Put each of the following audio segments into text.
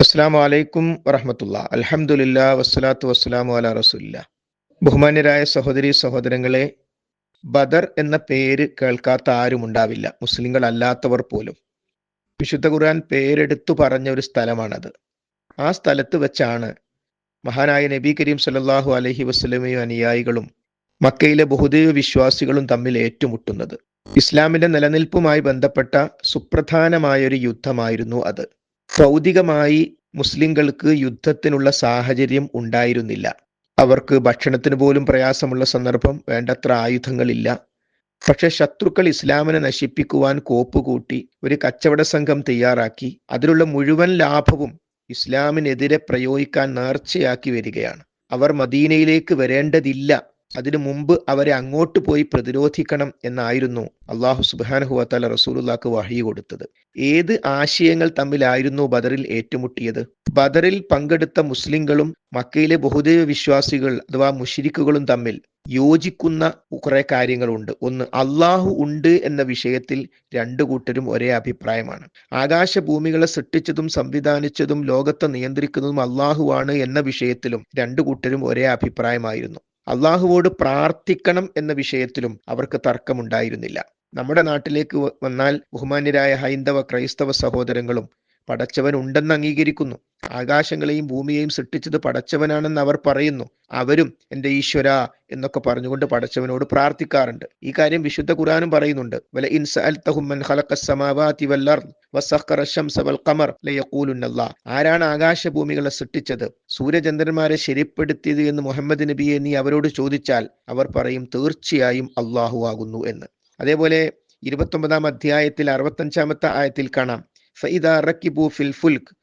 അസ്സാം വലൈക്കും വറഹമത്തുള്ള. അലഹമുല്ല വസ്സലാത്തു വസ്സലാമു അല റസൂല്ല ബഹുമാന്യരായ സഹോദരി സഹോദരങ്ങളെ ബദർ എന്ന പേര് കേൾക്കാത്ത ആരും ഉണ്ടാവില്ല. മുസ്ലിങ്ങൾ അല്ലാത്തവർ പോലും. വിശുദ്ധ ഖുർആൻ പേരെടുത്തു പറഞ്ഞ ഒരു സ്ഥലമാണത്. ആ സ്ഥലത്ത് വെച്ചാണ് മഹാനായ നബി കരീം സല്ലല്ലാഹു അലഹി വസ്ലമയും അനുയായികളും മക്കയിലെ ബഹുദൈവ വിശ്വാസികളും തമ്മിൽ ഏറ്റുമുട്ടുന്നത്. ഇസ്ലാമിന്റെ നിലനിൽപ്പുമായി ബന്ധപ്പെട്ട സുപ്രധാനമായ ഒരു യുദ്ധമായിരുന്നു അത്. ഭൗതികമായി മുസ്ലിങ്ങൾക്ക് യുദ്ധത്തിനുള്ള സാഹചര്യം ഉണ്ടായിരുന്നില്ല. അവർക്ക് ഭക്ഷണത്തിന് പോലും പ്രയാസമുള്ള സന്ദർഭം വേണ്ടത്ര ആയുധങ്ങളില്ല. പക്ഷെ ശത്രുക്കൾ ഇസ്ലാമിനെ നശിപ്പിക്കുവാൻ കോപ്പുകൂട്ടി ഒരു കച്ചവട സംഘം തയ്യാറാക്കി. അതിലുള്ള മുഴുവൻ ലാഭവും ഇസ്ലാമിനെതിരെ പ്രയോഗിക്കാൻ നേർച്ചയാക്കി വരികയാണ്. അവർ മദീനയിലേക്ക് വരേണ്ടതില്ല അതിനു മുമ്പ് അവരെ അങ്ങോട്ട് പോയി പ്രതിരോധിക്കണം എന്നായിരുന്നു അള്ളാഹു സുബാനഹുവത്താല റസൂലുല്ലാക്ക് വഹി കൊടുത്തത്. ഏത് ആശയങ്ങൾ തമ്മിലായിരുന്നു ബദറിൽ ഏറ്റുമുട്ടിയത്? ബദറിൽ പങ്കെടുത്ത മുസ്ലിങ്ങളും മക്കയിലെ ബഹുദൈവ വിശ്വാസികൾ അഥവാ മുഷിരിക്കുകളും തമ്മിൽ യോജിക്കുന്ന കുറെ കാര്യങ്ങളുണ്ട്. ഒന്ന് അള്ളാഹു ഉണ്ട് എന്ന വിഷയത്തിൽ രണ്ടു കൂട്ടരും ഒരേ അഭിപ്രായമാണ്. ആകാശ ഭൂമികളെ സൃഷ്ടിച്ചതും സംവിധാനിച്ചതും ലോകത്തെ നിയന്ത്രിക്കുന്നതും അള്ളാഹുവാണ് എന്ന വിഷയത്തിലും രണ്ടു കൂട്ടരും ഒരേ അഭിപ്രായമായിരുന്നു. അള്ളാഹുവോട് പ്രാർത്ഥിക്കണം എന്ന വിഷയത്തിലും അവർക്ക് തർക്കമുണ്ടായിരുന്നില്ല. നമ്മുടെ നാട്ടിലേക്ക് വന്നാൽ ബഹുമാന്യരായ ഹൈന്ദവ ക്രൈസ്തവ സഹോദരങ്ങളും പടച്ചവൻ ഉണ്ടെന്ന് അംഗീകരിക്കുന്നു. ആകാശങ്ങളെയും ഭൂമിയെയും സൃഷ്ടിച്ചത് പടച്ചവനാണെന്ന് അവർ പറയുന്നു. അവരും എന്റെ ഈശ്വര എന്നൊക്കെ പറഞ്ഞുകൊണ്ട് പടച്ചവനോട് പ്രാർത്ഥിക്കാറുണ്ട്. ഈ കാര്യം വിശുദ്ധ ഖുറാനും പറയുന്നുണ്ട്. വല ആകാശ ഭൂമികളെ വൽ അർദ് വസഖറ വൽ ഖമർ സൃഷ്ടിച്ചത്? സൂര്യചന്ദ്രന്മാരെ ശരിപ്പെടുത്തിയത് എന്ന് മുഹമ്മദ് നബിയെ നീ അവരോട് ചോദിച്ചാൽ അവർ പറയും തീർച്ചയായും അള്ളാഹു ആകുന്നു എന്ന്. അതേപോലെ ഇരുപത്തൊമ്പതാം അധ്യായത്തിൽ അറുപത്തഞ്ചാമത്തെ ആയത്തിൽ കാണാം. റക്കിബു ഫിൽ ഫുൽക്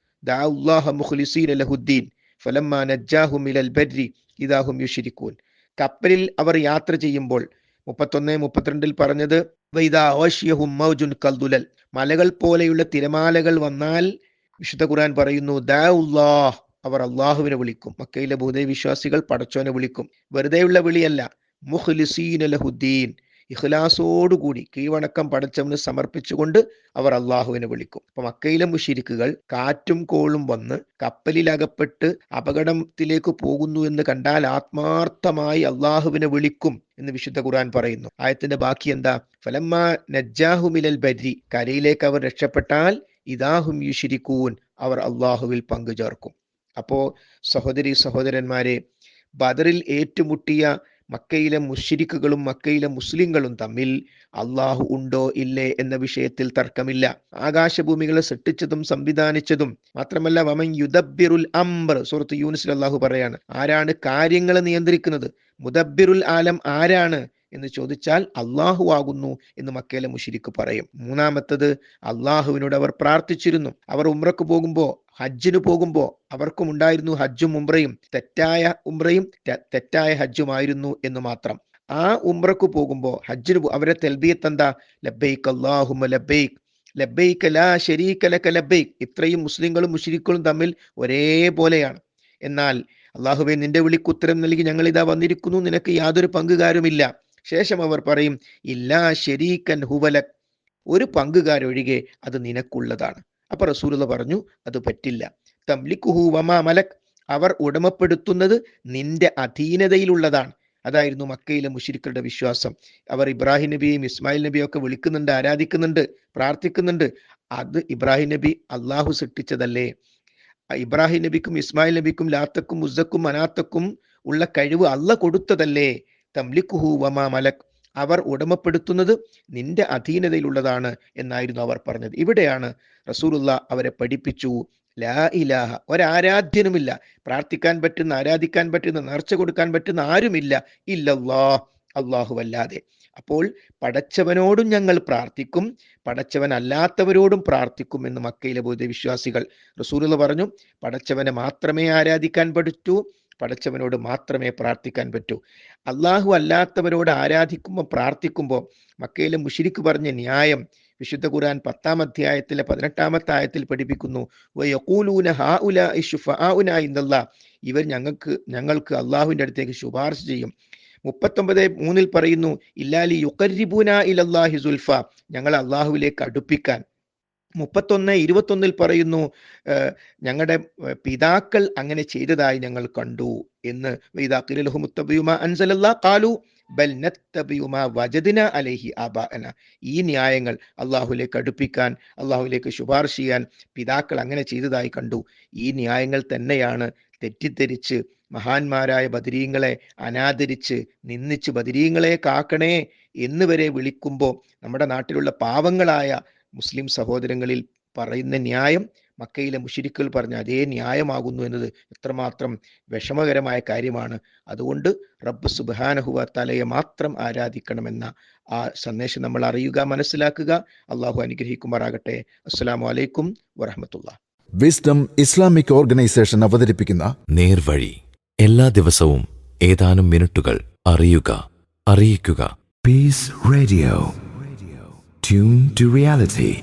ഇതാഹും യുഷിരിക്കൂൻ കപ്പലിൽ അവർ യാത്ര ചെയ്യുമ്പോൾ മുപ്പത്തൊന്ന് മുപ്പത്തിരണ്ടിൽ പറഞ്ഞത് വൈദാഹും മൗജുൻ കൽദുലൽ. മലകൾ പോലെയുള്ള തിരമാലകൾ വന്നാൽ വിശുദ്ധ ഖുർആൻ പറയുന്നു ദാഹ് അവർ അള്ളാഹുവിനെ വിളിക്കും. മക്കയിലെ ഭൂതവിശ്വാസികൾ പടച്ചോനെ വിളിക്കും. വെറുതെയുള്ള വിളിയല്ല മുഖ്ലിസീൻ അലഹുദ്ദീൻ ഇഖ്ലാസോടുകൂടി കീഴ്വണക്കം പടച്ചവന് സമർപ്പിച്ചുകൊണ്ട് അവർ അള്ളാഹുവിനെ വിളിക്കും. അപ്പൊ മക്കയിലെ മുഷിരിക്കുകൾ കാറ്റും കോളും വന്ന് കപ്പലിലകപ്പെട്ട് അപകടത്തിലേക്ക് പോകുന്നു എന്ന് കണ്ടാൽ ആത്മാർത്ഥമായി അള്ളാഹുവിനെ വിളിക്കും എന്ന് വിശുദ്ധ ഖുർആൻ പറയുന്നു. ആയത്തിന്റെ ബാക്കി എന്താ? ഫലമ്മ നജ്ജാഹുമിലൽ ബരി. കരയിലേക്ക് അവർ രക്ഷപ്പെട്ടാൽ ഇതാഹും യുഷിരിക്കൂൻ അവർ അള്ളാഹുവിൽ പങ്കുചേർക്കും. അപ്പോ സഹോദരി സഹോദരന്മാരെ ബദറിൽ ഏറ്റുമുട്ടിയ മക്കയിലെ മുഷിരിക്കുകളും മക്കയിലെ മുസ്ലിങ്ങളും തമ്മിൽ അള്ളാഹു ഉണ്ടോ ഇല്ലേ എന്ന വിഷയത്തിൽ തർക്കമില്ല. ആകാശഭൂമികളെ സൃഷ്ടിച്ചതും സംവിധാനിച്ചതും മാത്രമല്ല വമൻ യുദബിറുൽ അംബർ സുഹൃത്ത് യൂനിസിൽ അള്ളാഹു പറയാണ് ആരാണ് കാര്യങ്ങളെ നിയന്ത്രിക്കുന്നത്? മുദബിറുൽ ആലം ആരാണ്? എന്ന് ചോദിച്ചാൽ അള്ളാഹു ആകുന്നു എന്ന് മക്കേലെ മുഷിരിക്ക് പറയും. മൂന്നാമത്തത് അള്ളാഹുവിനോട് അവർ പ്രാർത്ഥിച്ചിരുന്നു. അവർ ഉമ്രക്ക് പോകുമ്പോൾ ഹജ്ജിന് പോകുമ്പോൾ അവർക്കും ഉണ്ടായിരുന്നു ഹജ്ജും ഉംറയും. തെറ്റായ ഉംറയും തെറ്റായ ഹജ്ജുമായിരുന്നു എന്ന് മാത്രം. ആ ഉംറക്ക് പോകുമ്പോൾ ഹജ്ജിന് അവരെ തെൽബിയത്ത് എന്താ ലബൈക്ക് അള്ളാഹുമ ലബൈക്ക് ലാ ഇത്രയും മുസ്ലിങ്ങളും മുഷിരിക്കളും തമ്മിൽ ഒരേപോലെയാണ് എന്നാൽ അള്ളാഹുബെ നിന്റെ വിളിക്ക് ഉത്തരം നൽകി ഞങ്ങൾ ഇതാ വന്നിരിക്കുന്നു. നിനക്ക് യാതൊരു പങ്കുകാരുമില്ല. ശേഷം അവർ പറയും ഇല്ലാ ശരീക്കൻ ഹുവലക് ഒരു പങ്കുകാരൊഴികെ അത് നിനക്കുള്ളതാണ്. അപ്പൊ റസൂലുള്ള പറഞ്ഞു അത് പറ്റില്ല. തംലിക്കുഹു വമാ മലക്. അവർ ഉടമപ്പെടുത്തുന്നത് നിന്റെ അധീനതയിലുള്ളതാണ്. അതായിരുന്നു മക്കയിലെ മുഷിരിക്കളുടെ വിശ്വാസം. അവർ ഇബ്രാഹിം നബിയും ഇസ്മായിൽ നബിയും ഒക്കെ വിളിക്കുന്നുണ്ട് ആരാധിക്കുന്നുണ്ട് പ്രാർത്ഥിക്കുന്നുണ്ട്. അത് ഇബ്രാഹിം നബി അള്ളാഹു സൃഷ്ടിച്ചതല്ലേ? ഇബ്രാഹിം നബിക്കും ഇസ്മായിൽ നബിക്കും ലാത്തക്കും മുസക്കും അനാത്തക്കും ഉള്ള കഴിവ് അല്ല കൊടുത്തതല്ലേ? തംലിക്കുഹു വമാ മലക്. അവർ ഉടമപ്പെടുത്തുന്നത് നിന്റെ അധീനതയിലുള്ളതാണ് എന്നായിരുന്നു അവർ പറഞ്ഞത്. ഇവിടെയാണ് റസൂലുള്ള അവരെ പഠിപ്പിച്ചു. ലാ ഇലാഹ ഒരാരാധ്യനുമില്ല. പ്രാർത്ഥിക്കാൻ പറ്റുന്ന ആരാധിക്കാൻ പറ്റുന്ന നേർച്ച കൊടുക്കാൻ പറ്റുന്ന ആരുമില്ല. ഇല്ലല്ലാ അള്ളാഹു അല്ലാതെ അപ്പോൾ പടച്ചവനോടും ഞങ്ങൾ പ്രാർത്ഥിക്കും. പടച്ചവൻ അല്ലാത്തവരോടും പ്രാർത്ഥിക്കും എന്ന് മക്കയിലെ ബോധ വിശ്വാസികൾ റസൂലുള്ള പറഞ്ഞു. പടച്ചവനെ മാത്രമേ ആരാധിക്കാൻ പറ്റൂ പടച്ചവനോട് മാത്രമേ പ്രാർത്ഥിക്കാൻ പറ്റൂ. അള്ളാഹു അല്ലാത്തവരോട് ആരാധിക്കുമ്പോൾ പ്രാർത്ഥിക്കുമ്പോൾ മക്കയിലെ മുഷിരിക്ക് പറഞ്ഞ ന്യായം വിശുദ്ധ ഖുർആൻ പത്താം അധ്യായത്തിലെ പതിനെട്ടാമത്തെ ആയത്തിൽ പഠിപ്പിക്കുന്നു. ഇവർ ഞങ്ങൾക്ക് ഞങ്ങൾക്ക് അള്ളാഹുവിന്റെ അടുത്തേക്ക് ശുപാർശ ചെയ്യും. മുപ്പത്തൊമ്പത് മൂന്നിൽ പറയുന്നു ഇല്ലാലി യുക്കരിബുന ഇലല്ലാഹി സുൽഫ. ഞങ്ങൾ അള്ളാഹുവിലേക്ക് അടുപ്പിക്കാൻ. മുപ്പത്തൊന്ന് ഇരുപത്തൊന്നിൽ പറയുന്നു ഞങ്ങളുടെ പിതാക്കൾ അങ്ങനെ ചെയ്തതായി ഞങ്ങൾ കണ്ടു എന്ന് കാലു വജദിന അലൈഹി ആബാഅന ഈ ന്യായങ്ങൾ അള്ളാഹുലേക്ക് അടുപ്പിക്കാൻ അള്ളാഹുലേക്ക് ശുപാർശ ചെയ്യാൻ പിതാക്കൾ അങ്ങനെ ചെയ്തതായി കണ്ടു. ഈ ന്യായങ്ങൾ തന്നെയാണ് തെറ്റിദ്ധരിച്ച് മഹാന്മാരായ ബദരീങ്ങളെ അനാദരിച്ച് നിന്ദിച്ച് ബദരീങ്ങളെ കാക്കണേ എന്ന് വരെ വിളിക്കുമ്പോൾ നമ്മുടെ നാട്ടിലുള്ള പാവങ്ങളായ മുസ്ലിം സഹോദരങ്ങളിൽ പറയുന്ന ന്യായം മക്കയിലെ മുഷിരിക്കുകൾ പറഞ്ഞ അതേ ന്യായമാകുന്നു എന്നത് എത്രമാത്രം വിഷമകരമായ കാര്യമാണ്. അതുകൊണ്ട് റബ്ബ് സുബാനഹുവ തലയെ മാത്രം ആരാധിക്കണമെന്ന ആ സന്ദേശം നമ്മൾ അറിയുക മനസ്സിലാക്കുക. അള്ളാഹു അനുഗ്രഹിക്കുമാറാകട്ടെ. അസ്സലാമു വലൈക്കും വറഹമത്തുള്ള വിസ്ഡം ഇസ്ലാമിക് ഓർഗനൈസേഷൻ അവതരിപ്പിക്കുന്ന നേർവഴി. എല്ലാ ദിവസവും ഏതാനും മിനിറ്റുകൾ അറിയുക അറിയിക്കുക. Peace Radio. Tune to reality.